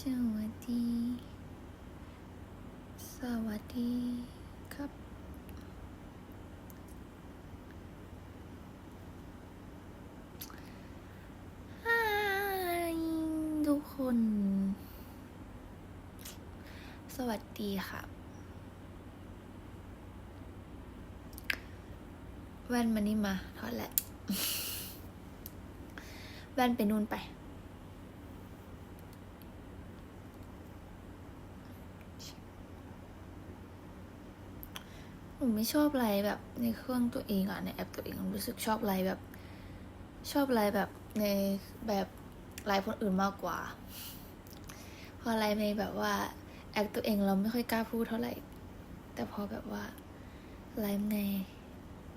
สวัสดี สวัสดีครับฮายทุกคน สวัสดีค่ะแว่นมานี่มาถอดแหละ แว่นไปนู่นไป ไม่ชอบอะไรแบบในเครื่องตัวเองอะในแอปตัวเองรู้สึกชอบอะไรแบบ ชอบอะไรแบบในแบบไลฟ์คนอื่นมากกว่า พอไลฟ์ในแบบว่าแอคตัวเองเราไม่ค่อยกล้าพูดเท่าไหร่ แต่พอแบบว่าไลฟ์ใน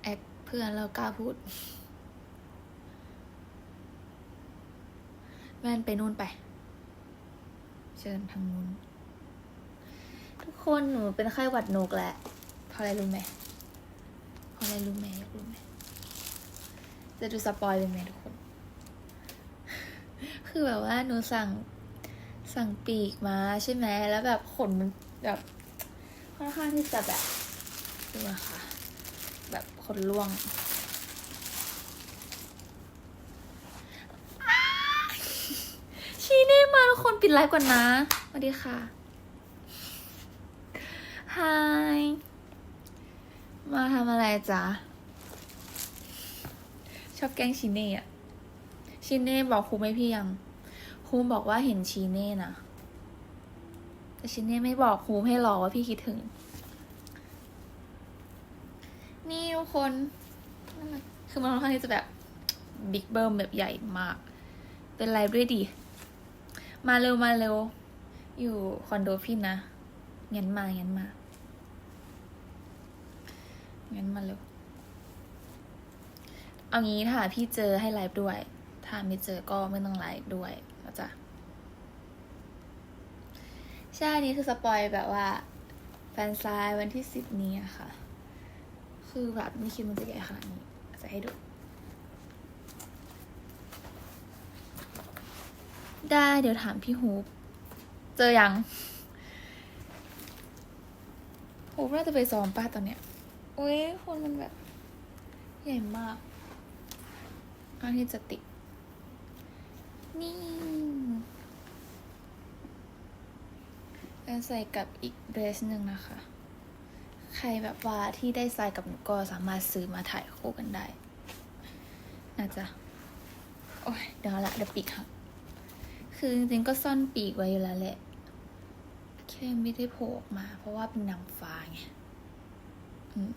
แอคเพื่อนเรากล้าพูดแม่นไปนู่นไป เชิญทางนู้น ทุกคนหนูเป็นไข้หวัดนกแหละ เพราะอะไรรู้ไหมเพราะอะไรรู้ไหมอยากรู้ไหมจะดูสปอยเป็นไหมทุกคน คือแบบว่าหนูสั่งสั่งปีกมาใช่ไหมแล้วแบบขนมันแบบค่อนข้างที่จะแบบดูนะคะแบบขนร่วงชี้นี่มาทุกคนปิดไลฟ์ก่อนนะสวัสดีค่ะฮาย มาทำอะไรจ๊ะ ชอบแกล้งชิเน่อะชิเน่บอกครูไหมพี่ยังครูบอกว่าเห็นชิเน่นะแต่ชิเน่ไม่บอกครูให้รอว่าพี่คิดถึง นี่ทุกคน คือมันค่อนข้างที่จะแบบบิ๊กเบิ้มแบบใหญ่มาก เป็นไลฟ์ด้วยดี มาเร็วมาเร็ว อยู่คอนโดพี่นะ งั้นมางั้นมา งั้นมาเร็ว เอางี้ถ้าพี่เจอให้ไลฟ์ด้วย ถ้าไม่เจอก็ไม่ต้องไลฟ์ด้วยนะจ๊ะใช่นี้คือสปอยแบบว่า แฟนซายวันที่สิบนี้อะค่ะ คือแบบไม่คิดมันจะใหญ่ขนาดนี้ จะให้ดู ได้เดี๋ยวถามพี่ฮูปเจอยังฮูปน่าจะไปซ้อมป้าตอนเนี้ย โอ้ยคนมันแบบ ใหญ่มากก้อนที่จะติด นี่แล้วใส่กับอีกเดรสหนึ่งนะคะ ใครแบบว่าที่ได้ใส่กับหนูก็สามารถซื้อมาถ่ายคู่กันได้ น่าจะ โอ้ยเดี๋ยวละเดี๋ยวปีกหักคือจริงๆก็ซ่อนปีกไว้อยู่แล้วแหละแค่ไม่ได้โผล่ออกมา เพราะว่าเป็นนางฟ้าไง อืม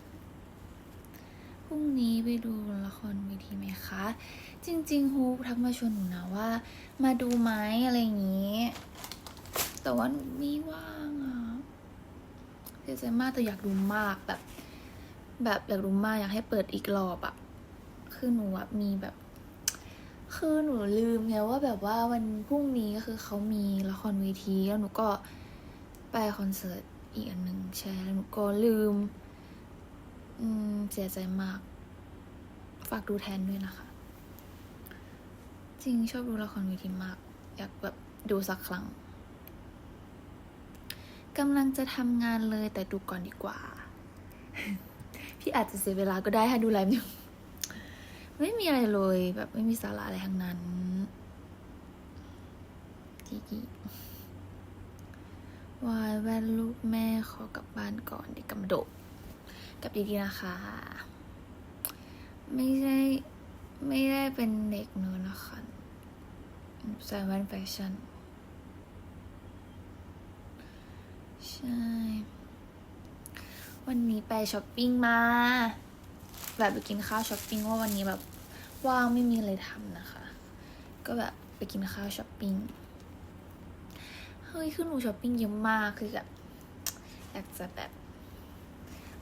พรุ่งนี้ไปดูละครเวทีไหมคะ จริงๆฮูทักมาชวนหนูนะว่า มาดูไหมอะไรอย่างนี้ แต่ว่าหนูไม่ว่างอะเสียใจมากแต่อยากดูมากแบบ แบบอยากดูมากอยากให้เปิดอีกรอบอะ คือหนูอะมีแบบ คือหนูลืมไงว่าแบบว่าวันพรุ่งนี้ก็คือเขามีละครเวทีแล้วหนูก็ไปคอนเสิร์ตอีกอันหนึ่งใช่แล้วหนูก็ลืม อืม เสียใจมาก ฝากดูแทนด้วยนะคะ จริงชอบดูละครเวทีมาก อยากแบบดูสักครั้งกำลังจะทำงานเลยแต่ดูก่อนดีกว่า พี่อาจจะเสียเวลาก็ได้ถ้าดูไลฟ์อยู่ไม่มีอะไรเลย แบบไม่มีสาระอะไรทั้งนั้นจีจีวายแว่นลูกแม่ขอกลับบ้านก่อนเด็กกำโดด กับดีๆนะคะ ไม่ใช่ไม่ได้เป็นเด็กเนื้อะนะคะใส่แว่นแฟชั่น ใช่ วันนี้ไปช้อปปิ้งมา แบบไปกินข้าวช้อปปิ้งว่าวันนี้แบบว่างไม่มีอะไรทำนะคะ ก็แบบไปกินข้าวช้อปปิ้ง เฮ้ยคือหนูช้อปปิ้งเยอะมากคือแบบอยากจะแบบ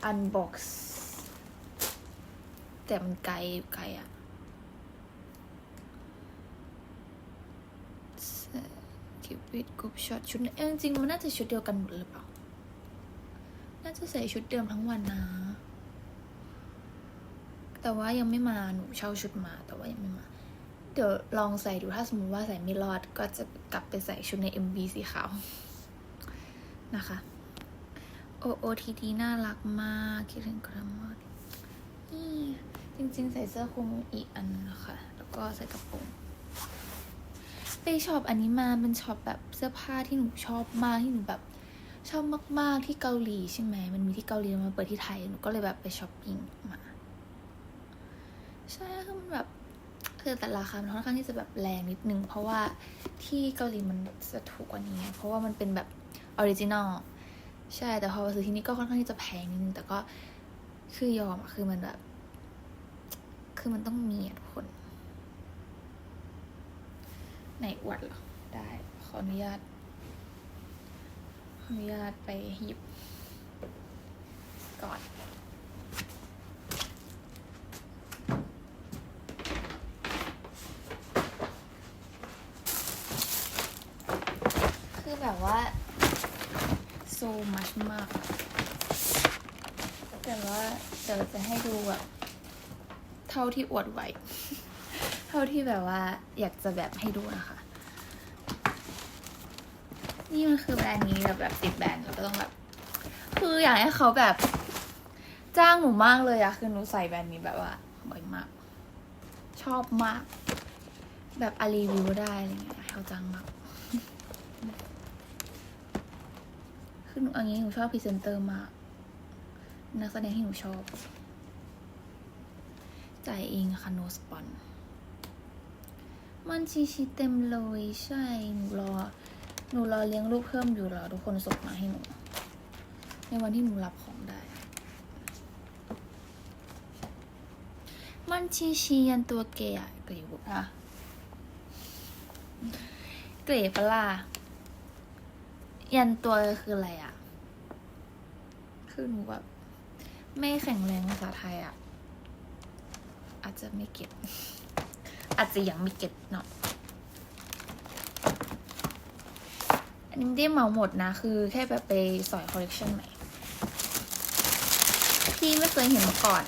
อันบ็อกซ์แต่มันไกลไกลอะคิวปิดกรุ๊ปช็อตชุดเอ้ยจริงมันน่าจะชุดเดียวกันหมดหรือเปล่า น่าจะใส่ชุดเดิมทั้งวันนะ แต่ว่ายังไม่มาหนูเช่าชุดมาแต่ว่ายังไม่มา เดี๋ยวลองใส่ดูถ้าสมมติว่าใส่ไม่รอดก็จะกลับไปใส่ชุดใน MV สีขาวนะคะ O O T D น่ารักมาก คิดถึงกระมอดนี่จริงๆ ใส่เสื้อคลุมอีกอันนะคะ แล้วก็ใส่กระโปรงไปช็อปอันนี้มาเป็นช็อปแบบเสื้อผ้าที่หนูชอบมากที่หนูแบบชอบมากๆที่เกาหลีใช่ไหม มันมีที่เกาหลีมาเปิดที่ไทย หนูก็เลยแบบไปช้อปปิ้งมา ใช่คือมันแบบคือแต่ราคามันค่อนข้างที่จะแบบแรงนิดนึง เพราะว่าที่เกาหลีมันจะถูกกว่านี้ เพราะว่ามันเป็นแบบออริจินอล ใช่แต่พอมาซื้อที่นี่ก็ค่อนข้างที่จะแพงนิดนึงแต่ก็คือยอมอะคือมันแบบ คือมันต้องมีอะทุกคนไหนอวดเหรอ ได้ ขออนุญาต ขออนุญาตไปหยิบก่อน คือแบบว่า so much มาก แต่ว่าเดี๋ยวจะให้ดูแบบเท่าที่อวดไหว เท่าที่แบบว่าอยากจะแบบให้ดูนะคะ นี่มันคือแบรนด์นี้แบบแบบติดแบรนด์เราก็ต้องแบบ คืออยากให้เขาแบบจ้างหนูมากเลยอะคือหนูใส่แบรนด์นี้แบบว่าบ่อยมาก ชอบมาก แบบอารีวิวได้อะไรเงี้ยเขาจ้างมาก คือหนูอันนี้หนูชอบพรีเซนเตอร์มาก นักแสดงที่หนูชอบ จ่ายเองค่ะ no spon มันชีชีเต็มเลยใช่หนูรอหนูรอเลี้ยงลูกเพิ่มอยู่รอทุกคนส่งมาให้หนู ในวันที่หนูรับของได้ มันชีชียันตัวเกย์อะเกย์บุอะเกย์ปล่ะ ยันตัวคืออะไรอะคือหนูแบบไม่แข็งแรงภาษาไทยอะอาจจะไม่เก็ตอาจจะยังไม่เก็ตเนาะอันนี้ไม่ได้เหมาหมดนะ คือแค่แบบไปสอยคอลเลกชันใหม่พี่ไม่เคยเห็นมาก่อน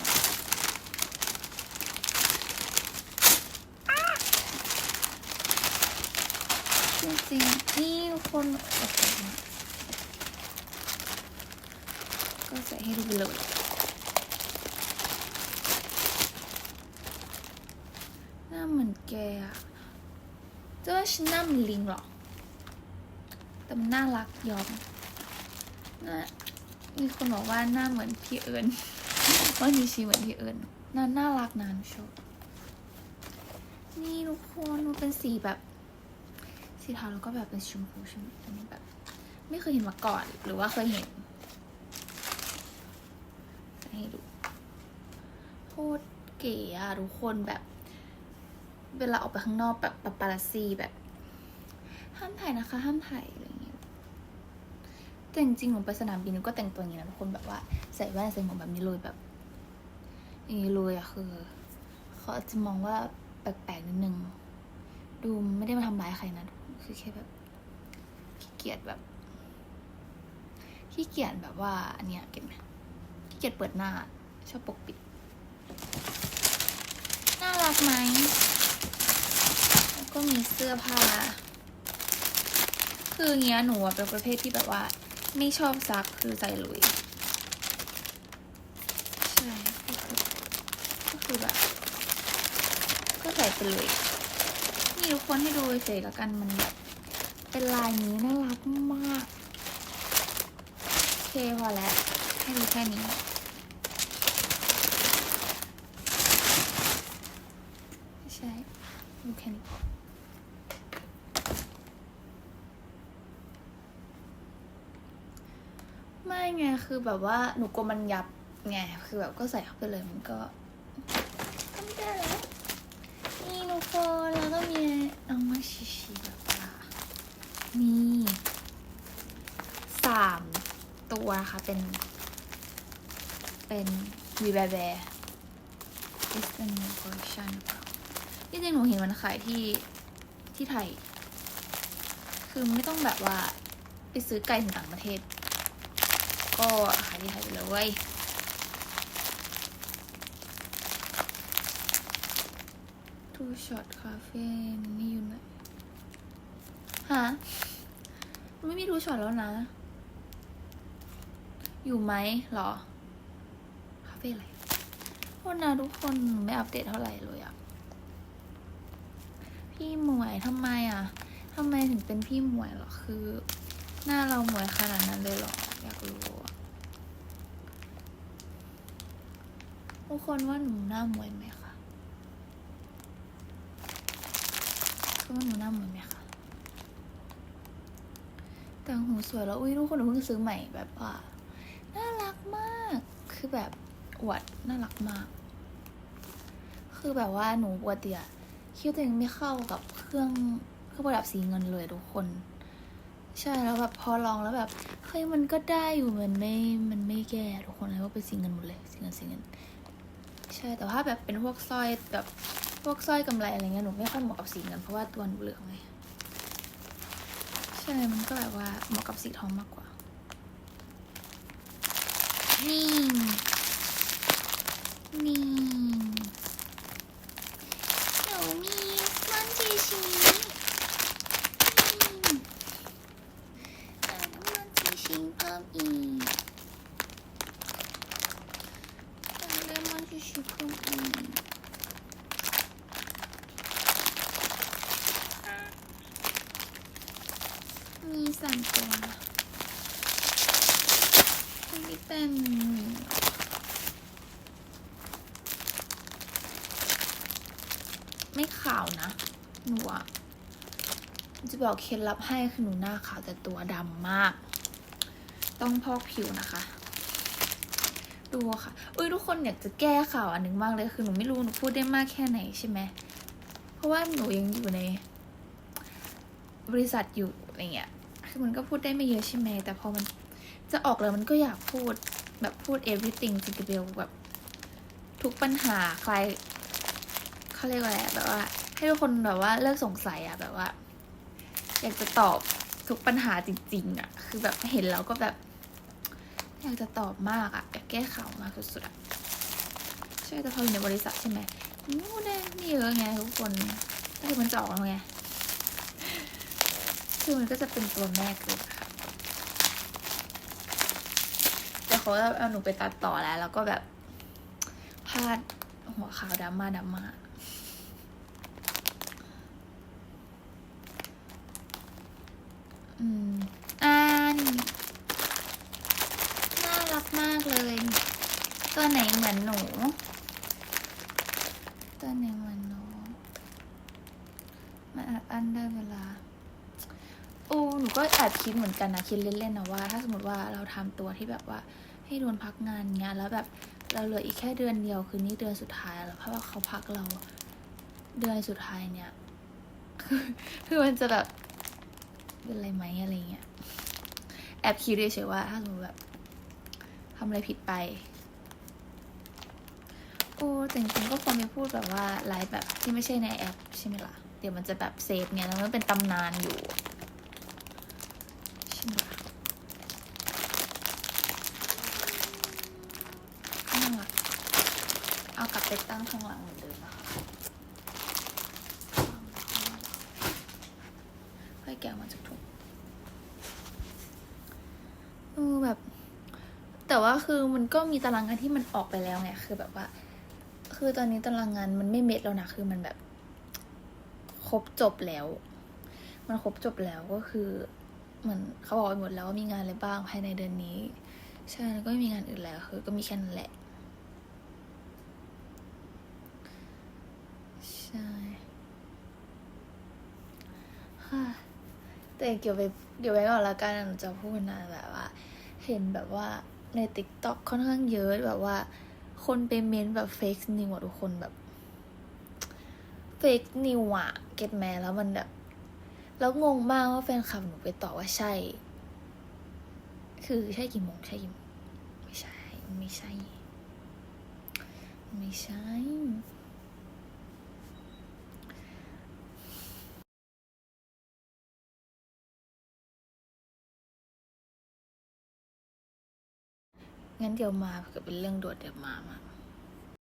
จริงๆนี่คนโอเคนก็ใส่ให้ดูไปเลยหน้าเหมือนแกอะเจ้าว่าฉันหน้าเหมือนลิงหรอ แต่มันน่ารักยอมนะมีคนบอกว่าหน้าเหมือนพี่เอิญว่ามีชีเหมือนพี่เอิญน่าน่ารักนะหนูชอบนี่ทุกคนมันเป็นสีแบบ สีเทาแล้วก็แบบเป็นชมพูใช่ไหมอันนี้แบบ ไม่เคยเห็นมาก่อน หรือว่าเคยเห็น ให้ดูโคตรเก๋อะทุกคนแบบ เวลาออกไปข้างนอกแบบปาปารัสซีแบบ ห้ามถ่ายนะคะ ห้ามถ่ายอะไรอย่างเงี้ยแต่จริงๆหนูไปสนามบินก็แต่งตัวอย่างนี้นะทุกคนแบบว่าใส่แว่นใส่หมวกแบบนี้เลยแบบอย่างนี้เลยอะคือเขาอาจจะมองว่าแปลกๆนิดนึงดูไม่ได้มาทำร้ายใครนะ คือแค่แบบขี้เกียจแบบขี้เกียจแบบว่าอันเนี้ยเก็บไหมขี้เกียจเปิดหน้า ชอบปกปิด น่ารักไหมแล้วก็มีเสื้อผ้า คือเงี้ยหนูอะเป็นประเภทที่แบบว่า ไม่ชอบซักคือใส่ลุยใช่ก็คือก็คือแบบ ก็ใส่ไปเลย นี่ทุกคนให้ดูเฉยแล้วกันมันแบบเป็นลายนี้น่ารักมากโอเคพอแล้วให้ดูแค่นี้ใช่ดูแค่นี้ไม่ไงคือแบบว่าหนูกลัวมันยับไงคือแบบก็ใส่เข้าไปเลยมันก็ไม่ได้แล้ว นี่ทุก คนแล้วก็มีน้องมาชิชิแบบว่านี่สามตัวนะคะเป็น เป็นวีแบแบ is the new collection หรือเปล่าที่จริงหนูเห็นมันขายที่ที่ไทย คือไม่ต้องแบบว่าไปซื้อไกลถึงต่างประเทศ ก็ขายที่ไทยไปเลยเว้ย ทูช็อตคาเฟ่นี่อยู่ไหนฮะไม่มีทูช็อตแล้วนะ อยู่ไหมหรอ คาเฟ่อะไรโทษนะทุกคนไม่อัปเดตเท่าไหร่เลยอะพี่หมวยทำไมอะทำไมถึงเป็นพี่หมวยหรอ คือ หน้าเราหมวยขนาดนั้นเลยหรอ อยากรู้ทุกคนว่าหนูหน้าหมวยไหมคะ คือว่าหนูหน้าหมวยไหมคะแต่งหูสวยแล้วอุ้ยทุกคนหนูเพิ่งซื้อใหม่แบบว่าน่ารักมากคือแบบอวดน่ารักมาก คือแบบว่าหนูปกติอะคิดวาตัวเองไม่เข้ากับเครื่องเครื่องประดับสีเงินเลยทุกคน ใช่แล้วแบบพอลองแล้วแบบเฮ้ยมันก็ได้อยู่มันไม่มันไม่แย่ทุกคนเลยว่าเป็นสีเงินหมดเลยสีเงินสีเงิน ใช่แต่ว่าแบบเป็นพวกสร้อยแบบ วกสร้อยกำไรอะไรเงี้ยหนูไม่ค่อยเหมาะกับสีเงินเพราะว่าตัวหนูเหลืองไงใช่มันก็แบบว่าเหมาะกับสีทองมากกว่า นี่นี่หนูมีมันชีชีนี่แต่มันชีชีเพิ่มอีกแต่มันชีชีเพิ่มอีกมีสามตัวอันนี้เป็น ไม่ขาวนะ หนูอะจะบอกเคล็ดลับให้คือหนูหน้าขาวแต่ตัวดำมาก ต้องพอกผิวนะคะ ดูอะค่ะอุ้ยทุกคนอยากจะแก้ข่าวอันหนึ่งมากเลยคือหนูไม่รู้หนูพูดได้มากแค่ไหนใช่ไหมเพราะว่าหนูยังอยู่ใน บริษัทอยู่อะไรเงี้ยคือมันก็พูดได้ไม่เยอะใช่ไหมแต่พอมันจะออกแล้วมันก็อยากพูดแบบพูด everything จริงๆเบลแบบทุกปัญหาใคร เขาเรียกว่าอะไรแบบว่า ให้ทุกคนแบบว่าเลิกสงสัยอะแบบว่า อยากจะตอบทุกปัญหาจริง ๆอะคือแบบเห็นแล้วก็แบบ อยากจะตอบมากอะอยากแก้ข่าวมากสุดๆอะใช่แต่พออยู่ในบริษัทใช่ไหมมูได้ไม่เยอะไงทุกคนก็คือมันจะออกแล้วไงคือมันก็จะเป็นตัวแม่เกิดค่ะแต่เขาเอาหนูไปตัดต่อแล้ว แล้วก็แบบพลาดหัวขาวดำมาดำมา อืมอ่านน่ารักมากเลย ตัวไหนเหมือนหนู ตัวไหนเหมือนหนูมันอัดอันได้เวลาโอ้หนูก็แอบคิดเหมือนกันนะคิดเล่นๆนะว่า ถ้าสมมติว่าเราทำตัวที่แบบว่าให้โดนพักงานเงี้ยแล้วแบบเราเหลืออีกแค่เดือนเดียวคือนี่เดือนสุดท้ายแล้วเพราะว่าเขาพักเรา เดือนสุดท้ายเนี่ยคือมันจะแบบ เป็นอะไรไหมอะไรเงี้ยแอบคิดเฉยว่าถ้าสมมติแบบทำอะไรผิดไปโอ้แต่จริงๆก็ควรจะพูดแบบว่าไลฟ์แบบที่ไม่ใช่ในแอปใช่ไหมล่ะ เดี๋ยวมันจะแบบเซฟเนี่ยแล้วมันเป็นตำนานอยู่ใช่ไหมล่ะเอากลับไปตั้งข้างหลังเหมือนเดิมนะคะค่อยแกะออกมาจากถุงเออแบบ แต่ว่า คือมันก็มีตารางงานที่มันออกไปแล้วไงคือแบบว่า คือตอนนี้ตารางงานมันไม่เม็ดแล้วนะคือมันแบบ ครบจบแล้ว มันครบจบแล้วก็คือเหมือนเขาบอกไปหมดแล้วว่ามีงานอะไรบ้างภายในเดือนนี้ใช่แล้วก็ไม่มีงานอื่นแล้วคือก็มีแค่นั้นแหละใช่ค่ะแต่เกี่ยวไปเดี๋ยวไว้ก่อนละกันหนูจะพูดนะแบบว่า เห็นแบบว่า ในติ๊กต็อกค่อนข้างเยอะแบบว่า คนไปเมนแบบเฟกนิวอะทุกคนแบบเฟกนิวอะเก็ตแมแล้วมันแบบ แล้วงงมากว่าแฟนคลับหนูไปตอบว่าใช่ คือใช่กี่โมงใช่กี่โมงไม่ใช่ ไม่ใช่ ไม่ใช่ งั้นเดี๋ยวมาเกิดเป็นเรื่องด่วนเดี๋ยวมามา